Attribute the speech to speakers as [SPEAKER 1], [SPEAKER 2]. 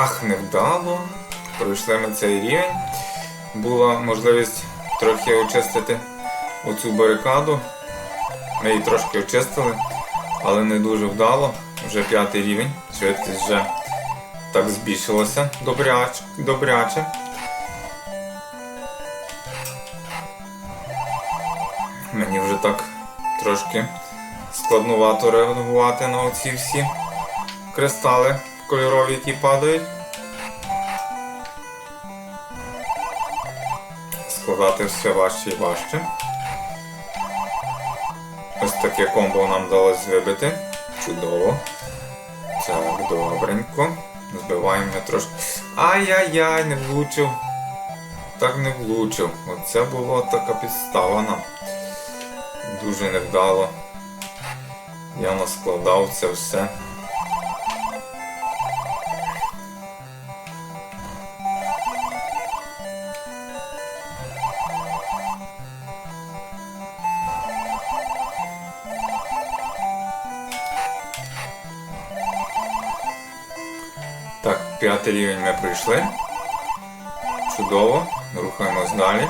[SPEAKER 1] Ах, невдало. Пройшли ми цей рівень. Була можливість трохи очистити оцю барикаду. Ми її трошки очистили, але не дуже вдало. Вже п'ятий рівень. Швидкість вже так збільшилася добряч, добряче. Мені вже так трошки складнувато реагувати на оці всі кристали кольорові, які падають. Складати все важче і важче. Ось таке комбо нам вдалося вибити. Чудово. Так, добренько. Збиваємо трошки. Ай-яй-яй, не влучив. Так не влучив. Оце була така підстава нам. Дуже невдало. Я наскладав це все. Так, п'ятий рівень ми пройшли. Чудово, рухаємось далі.